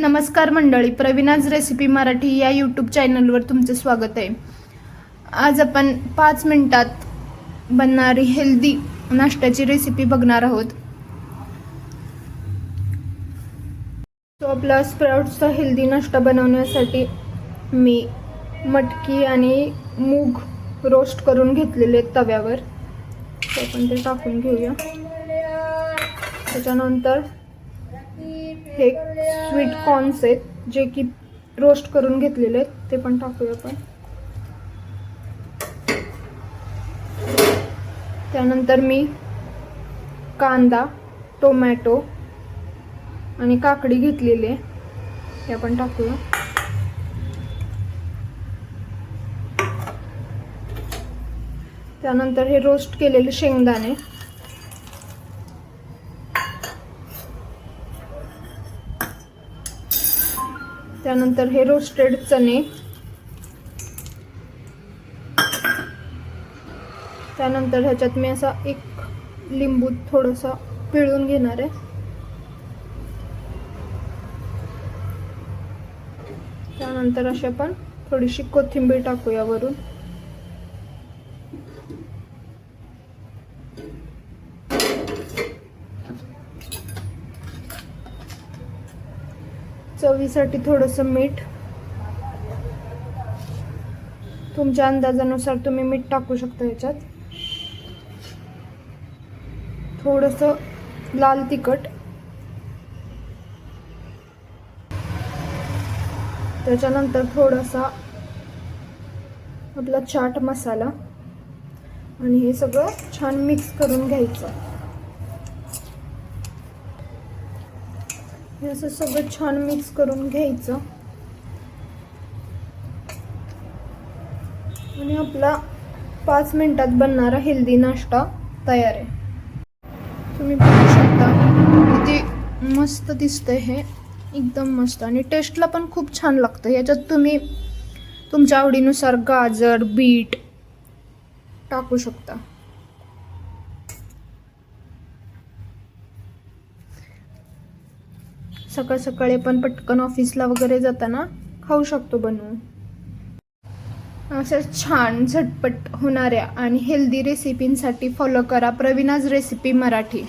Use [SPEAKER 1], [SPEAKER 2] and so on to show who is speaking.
[SPEAKER 1] नमस्कार मंडळी प्रवीणाज रेसिपी मराठी या यूट्यूब चॅनलवर तुमचे स्वागत आहे. आज आपण पाच मिनटात बनणारी हेल्दी नाश्त्याची रेसिपी बघणार आहोत. तो आपला स्प्राउट्सचा हेल्दी नाश्ता बनवण्यासाठी मी मटकी आणि मूग रोस्ट करून घेतलेले आहेत तव्यावर. आपण ते टाकून घेऊया. त्याच्यानंतर हे स्वीट कॉर्न्स आहेत जे की रोस्ट करून घेतलेले आहेत ते पण टाकूया आपण. त्यानंतर मी कांदा टोमॅटो आणि काकडी घेतलेली आहे ते आपण टाकूया. त्यानंतर हे रोस्ट केलेले शेंगदाणे. त्यानंतर हे रोस्टेड चणे. त्यानंतर ह्याच्यात मी असा एक लिंबू थोडंसं पिळून घेणार आहे. त्यानंतर अशी पण थोडीशी कोथिंबीर टाकूया वरून. चवीसाठी थोडंसं मीठ. तुमच्या अंदाजानुसार तुम्ही मीठ टाकू शकता याच्यात थोडंसं लाल तिखट. त्याच्यानंतर थोडासा आपला चाट मसाला. आणि हे सगळं छान मिक्स करून घ्यायचं. हे असं सगळं छान मिक्स करून घ्यायचं. आणि आपला पाच मिनिटात बनणारा हेल्दी नाश्ता तयार आहे. तुम्ही बघू शकता किती मस्त दिसतंय हे. एकदम मस्त आणि टेस्टला पण खूप छान लागतं. याच्यात तुम्ही तुमच्या आवडीनुसार गाजर बीट टाकू शकता. सकाळ सकाळी आपण पटकन ऑफिसला वगैरे जाताना खाऊ शकतो बनवून अशा छान झटपट होणाऱ्या आणि हेल्दी रेसिपींसाठी फॉलो करा प्रवीणाज रेसिपी मराठी.